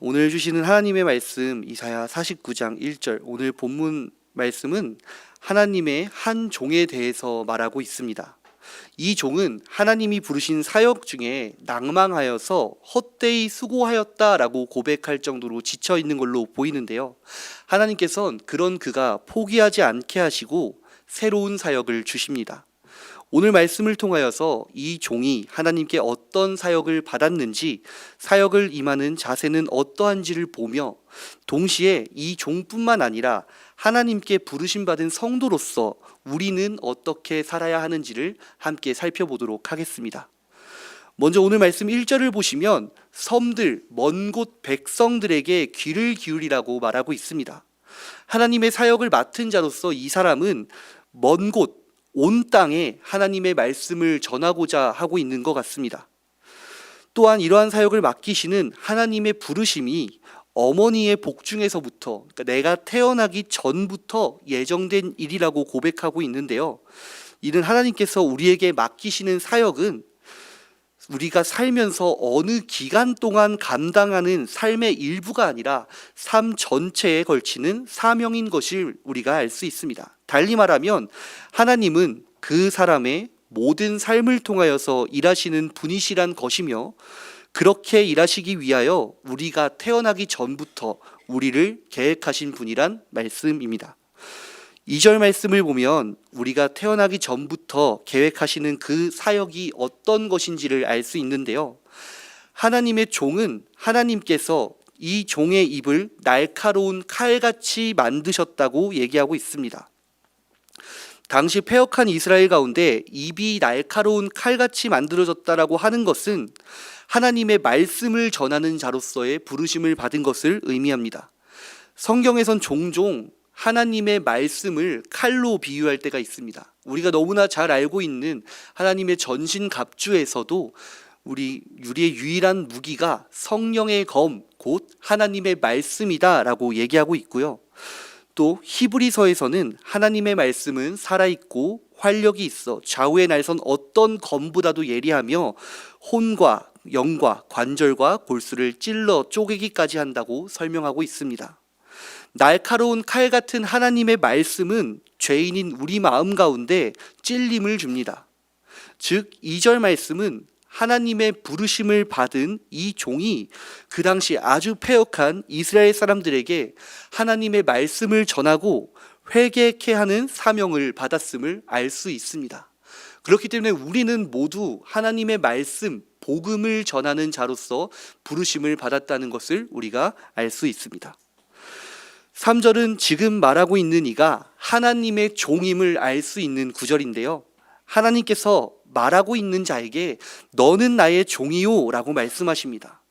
오늘 주시는 하나님의 말씀 이사야 49장 1절 오늘 본문 말씀은 하나님의 한 종에 대해서 말하고 있습니다. 이 종은 하나님이 부르신 사역 중에 낭망하여서 헛되이 수고하였다라고 고백할 정도로 지쳐 있는 걸로 보이는데요. 하나님께서는 그런 그가 포기하지 않게 하시고 새로운 사역을 주십니다. 오늘 말씀을 통하여서 이 종이 하나님께 어떤 사역을 받았는지 사역을 임하는 자세는 어떠한지를 보며 동시에 이 종뿐만 아니라 하나님께 부르심 받은 성도로서 우리는 어떻게 살아야 하는지를 함께 살펴보도록 하겠습니다. 먼저 오늘 말씀 1절을 보시면 섬들 먼 곳 백성들에게 귀를 기울이라고 말하고 있습니다. 하나님의 사역을 맡은 자로서 이 사람은 먼 곳 온 땅에 하나님의 말씀을 전하고자 하고 있는 것 같습니다. 또한 이러한 사역을 맡기시는 하나님의 부르심이 어머니의 복중에서부터 그러니까 내가 태어나기 전부터 예정된 일이라고 고백하고 있는데요. 이는 하나님께서 우리에게 맡기시는 사역은 우리가 살면서 어느 기간 동안 감당하는 삶의 일부가 아니라 삶 전체에 걸치는 사명인 것을 우리가 알 수 있습니다. 달리 말하면 하나님은 그 사람의 모든 삶을 통하여서 일하시는 분이시란 것이며 그렇게 일하시기 위하여 우리가 태어나기 전부터 우리를 계획하신 분이란 말씀입니다. 2절 말씀을 보면 우리가 태어나기 전부터 계획하시는 그 사역이 어떤 것인지를 알 수 있는데요. 하나님의 종은 하나님께서 이 종의 입을 날카로운 칼같이 만드셨다고 얘기하고 있습니다. 당시 폐역한 이스라엘 가운데 입이 날카로운 칼같이 만들어졌다라고 하는 것은 하나님의 말씀을 전하는 자로서의 부르심을 받은 것을 의미합니다. 성경에선 종종 하나님의 말씀을 칼로 비유할 때가 있습니다. 우리가 너무나 잘 알고 있는 하나님의 전신 갑주에서도 우리 우리의 유일한 무기가 성령의 검, 곧 하나님의 말씀이다라고 얘기하고 있고요. 또 히브리서에서는 하나님의 말씀은 살아있고 활력이 있어 좌우의 날선 어떤 검보다도 예리하며 혼과 영과 관절과 골수를 찔러 쪼개기까지 한다고 설명하고 있습니다. 날카로운 칼 같은 하나님의 말씀은 죄인인 우리 마음 가운데 찔림을 줍니다. 즉, 2절 말씀은 하나님의 부르심을 받은 이 종이 그 당시 아주 폐역한 이스라엘 사람들에게 하나님의 말씀을 전하고 회개케 하는 사명을 받았음을 알 수 있습니다. 그렇기 때문에 우리는 모두 하나님의 말씀, 복음을 전하는 자로서 부르심을 받았다는 것을 우리가 알 수 있습니다. 3절은 지금 말하고 있는 이가 하나님의 종임을 알 수 있는 구절인데요. 하나님께서 말하고 있는 자에게 너는 나의 종이요 라고 말씀하십니다.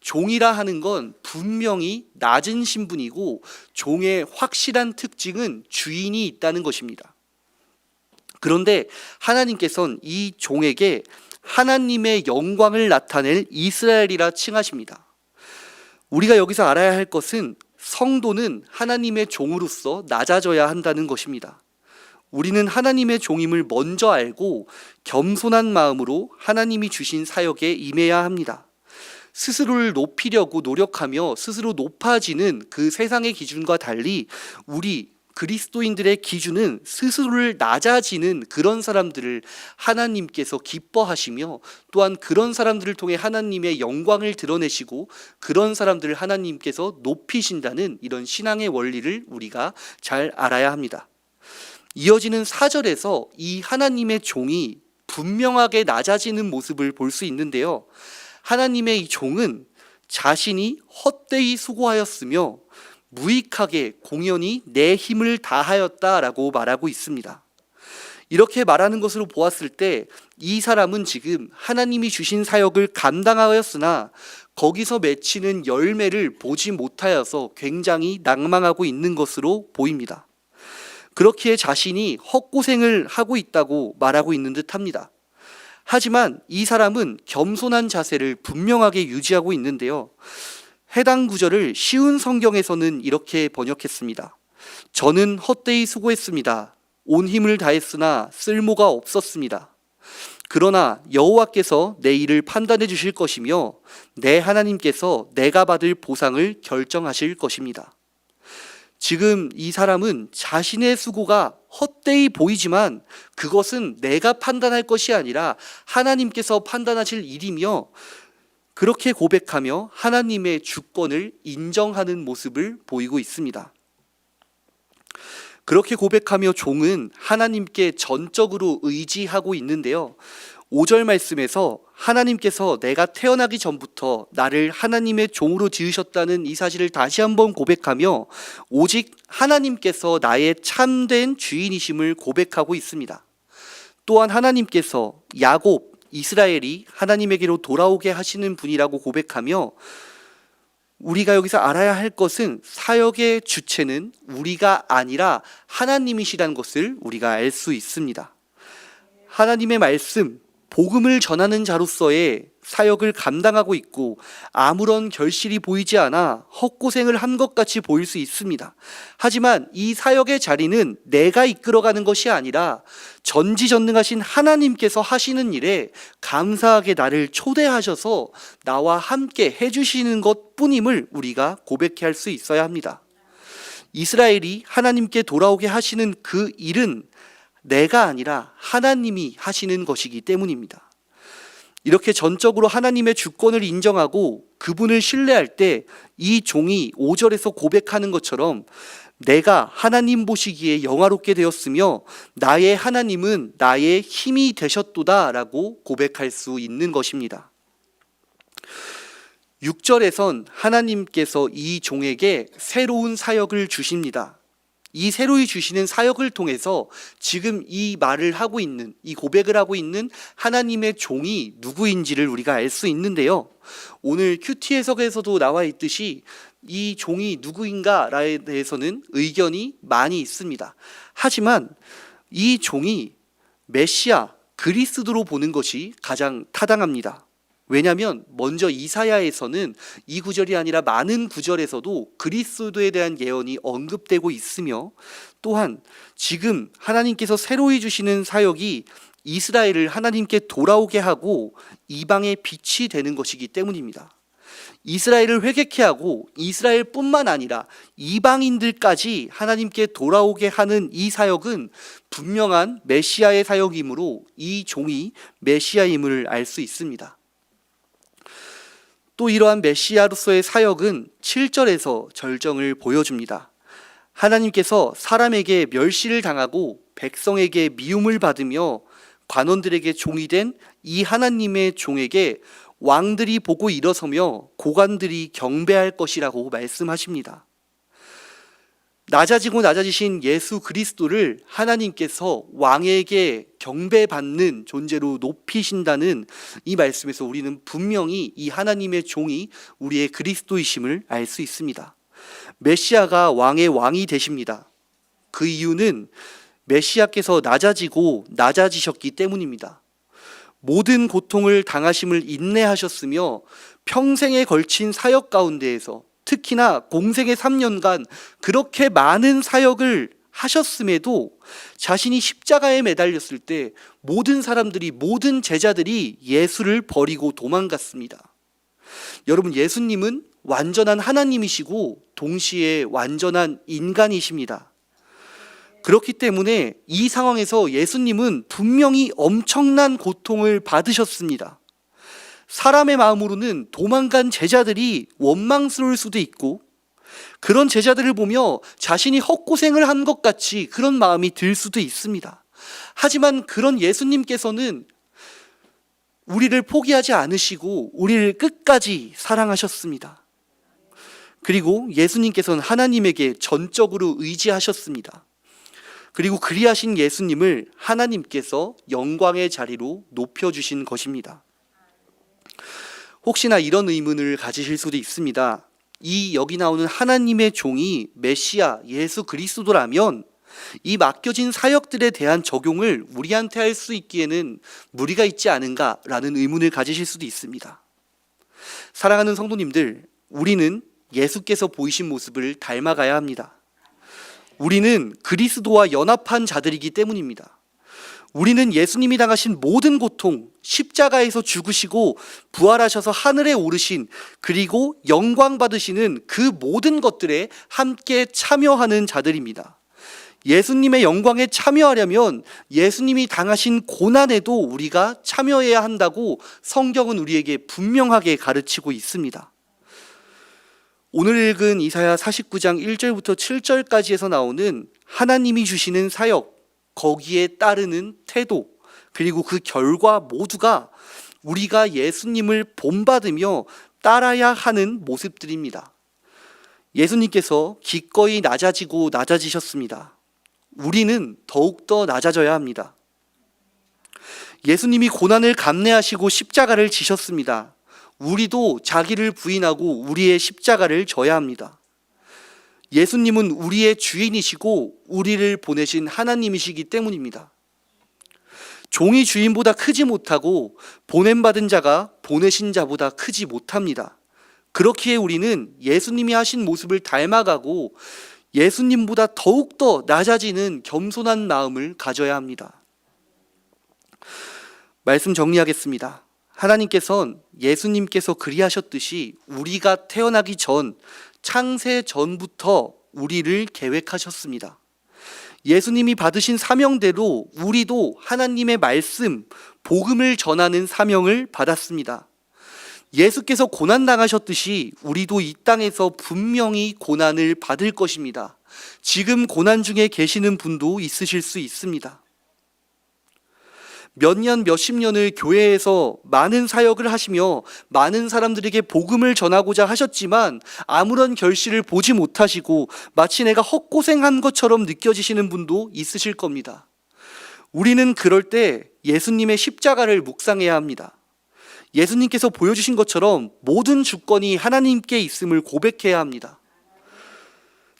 종이라 하는 건 분명히 낮은 신분이고 종의 확실한 특징은 주인이 있다는 것입니다. 그런데 하나님께서는 이 종에게 하나님의 영광을 나타낼 이스라엘이라 칭하십니다. 우리가 여기서 알아야 할 것은 성도는 하나님의 종으로서 낮아져야 한다는 것입니다. 우리는 하나님의 종임을 먼저 알고 겸손한 마음으로 하나님이 주신 사역에 임해야 합니다. 스스로를 높이려고 노력하며 스스로 높아지는 그 세상의 기준과 달리 우리 그리스도인들의 기준은 스스로를 낮아지는 그런 사람들을 하나님께서 기뻐하시며 또한 그런 사람들을 통해 하나님의 영광을 드러내시고 그런 사람들을 하나님께서 높이신다는 이런 신앙의 원리를 우리가 잘 알아야 합니다. 이어지는 사절에서 이 하나님의 종이 분명하게 낮아지는 모습을 볼 수 있는데요. 하나님의 이 종은 자신이 헛되이 수고하였으며 무익하게 공연히 내 힘을 다하였다라고 말하고 있습니다. 이렇게 말하는 것으로 보았을 때 이 사람은 지금 하나님이 주신 사역을 감당하였으나 거기서 맺히는 열매를 보지 못하여서 굉장히 낭망하고 있는 것으로 보입니다. 그렇기에 자신이 헛고생을 하고 있다고 말하고 있는 듯 합니다. 하지만 이 사람은 겸손한 자세를 분명하게 유지하고 있는데요. 해당 구절을 쉬운 성경에서는 이렇게 번역했습니다. 저는 헛되이 수고했습니다. 온 힘을 다했으나 쓸모가 없었습니다. 그러나 여호와께서 내 일을 판단해 주실 것이며 내 하나님께서 내가 받을 보상을 결정하실 것입니다. 지금 이 사람은 자신의 수고가 헛되이 보이지만 그것은 내가 판단할 것이 아니라 하나님께서 판단하실 일이며 그렇게 고백하며 하나님의 주권을 인정하는 모습을 보이고 있습니다. 그렇게 고백하며 종은 하나님께 전적으로 의지하고 있는데요. 5절 말씀에서 하나님께서 내가 태어나기 전부터 나를 하나님의 종으로 지으셨다는 이 사실을 다시 한번 고백하며 오직 하나님께서 나의 참된 주인이심을 고백하고 있습니다. 또한 하나님께서 야곱, 이스라엘이 하나님에게로 돌아오게 하시는 분이라고 고백하며 우리가 여기서 알아야 할 것은 사역의 주체는 우리가 아니라 하나님이시라는 것을 우리가 알 수 있습니다. 하나님의 말씀, 복음을 전하는 자로서의 사역을 감당하고 있고 아무런 결실이 보이지 않아 헛고생을 한 것 같이 보일 수 있습니다. 하지만 이 사역의 자리는 내가 이끌어가는 것이 아니라 전지전능하신 하나님께서 하시는 일에 감사하게 나를 초대하셔서 나와 함께 해주시는 것 뿐임을 우리가 고백해 할 수 있어야 합니다. 이스라엘이 하나님께 돌아오게 하시는 그 일은 내가 아니라 하나님이 하시는 것이기 때문입니다. 이렇게 전적으로 하나님의 주권을 인정하고 그분을 신뢰할 때 이 종이 5절에서 고백하는 것처럼 내가 하나님 보시기에 영화롭게 되었으며 나의 하나님은 나의 힘이 되셨도다 라고 고백할 수 있는 것입니다. 6절에선 하나님께서 이 종에게 새로운 사역을 주십니다. 이 새로이 주시는 사역을 통해서 지금 이 말을 하고 있는 이 고백을 하고 있는 하나님의 종이 누구인지를 우리가 알 수 있는데요. 오늘 큐티 해석에서도 나와 있듯이 이 종이 누구인가에 대해서는 의견이 많이 있습니다. 하지만 이 종이 메시아 그리스도로 보는 것이 가장 타당합니다. 왜냐하면 먼저 이사야에서는 이 구절이 아니라 많은 구절에서도 그리스도에 대한 예언이 언급되고 있으며 또한 지금 하나님께서 새로이 주시는 사역이 이스라엘을 하나님께 돌아오게 하고 이방의 빛이 되는 것이기 때문입니다. 이스라엘을 회개케 하고 이스라엘뿐만 아니라 이방인들까지 하나님께 돌아오게 하는 이 사역은 분명한 메시아의 사역이므로 이 종이 메시아임을 알 수 있습니다. 또 이러한 메시아로서의 사역은 7절에서 절정을 보여줍니다. 하나님께서 사람에게 멸시를 당하고 백성에게 미움을 받으며 관원들에게 종이 된 이 하나님의 종에게 왕들이 보고 일어서며 고관들이 경배할 것이라고 말씀하십니다. 낮아지고 낮아지신 예수 그리스도를 하나님께서 왕에게 경배받는 존재로 높이신다는 이 말씀에서 우리는 분명히 이 하나님의 종이 우리의 그리스도이심을 알 수 있습니다. 메시아가 왕의 왕이 되십니다. 그 이유는 메시아께서 낮아지고 낮아지셨기 때문입니다. 모든 고통을 당하심을 인내하셨으며 평생에 걸친 사역 가운데에서 특히나 공생의 3년간 그렇게 많은 사역을 하셨음에도 자신이 십자가에 매달렸을 때 모든 사람들이 모든 제자들이 예수를 버리고 도망갔습니다. 여러분 예수님은 완전한 하나님이시고 동시에 완전한 인간이십니다. 그렇기 때문에 이 상황에서 예수님은 분명히 엄청난 고통을 받으셨습니다. 사람의 마음으로는 도망간 제자들이 원망스러울 수도 있고 그런 제자들을 보며 자신이 헛고생을 한 것 같이 그런 마음이 들 수도 있습니다. 하지만 그런 예수님께서는 우리를 포기하지 않으시고 우리를 끝까지 사랑하셨습니다. 그리고 예수님께서는 하나님에게 전적으로 의지하셨습니다. 그리고 그리하신 예수님을 하나님께서 영광의 자리로 높여주신 것입니다. 혹시나 이런 의문을 가지실 수도 있습니다. 이 여기 나오는 하나님의 종이 메시아 예수 그리스도라면 이 맡겨진 사역들에 대한 적용을 우리한테 할 수 있기에는 무리가 있지 않은가라는 의문을 가지실 수도 있습니다. 사랑하는 성도님들, 우리는 예수께서 보이신 모습을 닮아가야 합니다. 우리는 그리스도와 연합한 자들이기 때문입니다. 우리는 예수님이 당하신 모든 고통, 십자가에서 죽으시고 부활하셔서 하늘에 오르신 그리고 영광 받으시는 그 모든 것들에 함께 참여하는 자들입니다. 예수님의 영광에 참여하려면 예수님이 당하신 고난에도 우리가 참여해야 한다고 성경은 우리에게 분명하게 가르치고 있습니다. 오늘 읽은 이사야 49장 1절부터 7절까지에서 나오는 하나님이 주시는 사역, 거기에 따르는 태도, 그리고 그 결과 모두가 우리가 예수님을 본받으며 따라야 하는 모습들입니다. 예수님께서 기꺼이 낮아지고 낮아지셨습니다. 우리는 더욱더 낮아져야 합니다. 예수님이 고난을 감내하시고 십자가를 지셨습니다. 우리도 자기를 부인하고 우리의 십자가를 져야 합니다. 예수님은 우리의 주인이시고 우리를 보내신 하나님이시기 때문입니다. 종이 주인보다 크지 못하고 보냄받은 자가 보내신 자보다 크지 못합니다. 그렇기에 우리는 예수님이 하신 모습을 닮아가고 예수님보다 더욱더 낮아지는 겸손한 마음을 가져야 합니다. 말씀 정리하겠습니다. 하나님께서는 예수님께서 그리하셨듯이 우리가 태어나기 전 창세 전부터 우리를 계획하셨습니다. 예수님이 받으신 사명대로 우리도 하나님의 말씀, 복음을 전하는 사명을 받았습니다. 예수께서 고난 당하셨듯이 우리도 이 땅에서 분명히 고난을 받을 것입니다. 지금 고난 중에 계시는 분도 있으실 수 있습니다. 몇 년, 몇십 년을 교회에서 많은 사역을 하시며 많은 사람들에게 복음을 전하고자 하셨지만 아무런 결실을 보지 못하시고 마치 내가 헛고생한 것처럼 느껴지시는 분도 있으실 겁니다. 우리는 그럴 때 예수님의 십자가를 묵상해야 합니다. 예수님께서 보여주신 것처럼 모든 주권이 하나님께 있음을 고백해야 합니다.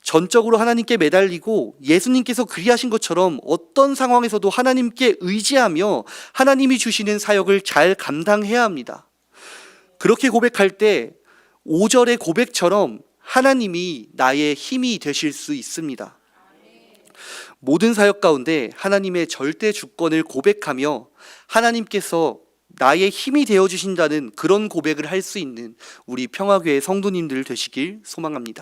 전적으로 하나님께 매달리고 예수님께서 그리하신 것처럼 어떤 상황에서도 하나님께 의지하며 하나님이 주시는 사역을 잘 감당해야 합니다. 그렇게 고백할 때 5절의 고백처럼 하나님이 나의 힘이 되실 수 있습니다. 모든 사역 가운데 하나님의 절대 주권을 고백하며 하나님께서 나의 힘이 되어 주신다는 그런 고백을 할 수 있는 우리 평화교회 성도님들 되시길 소망합니다.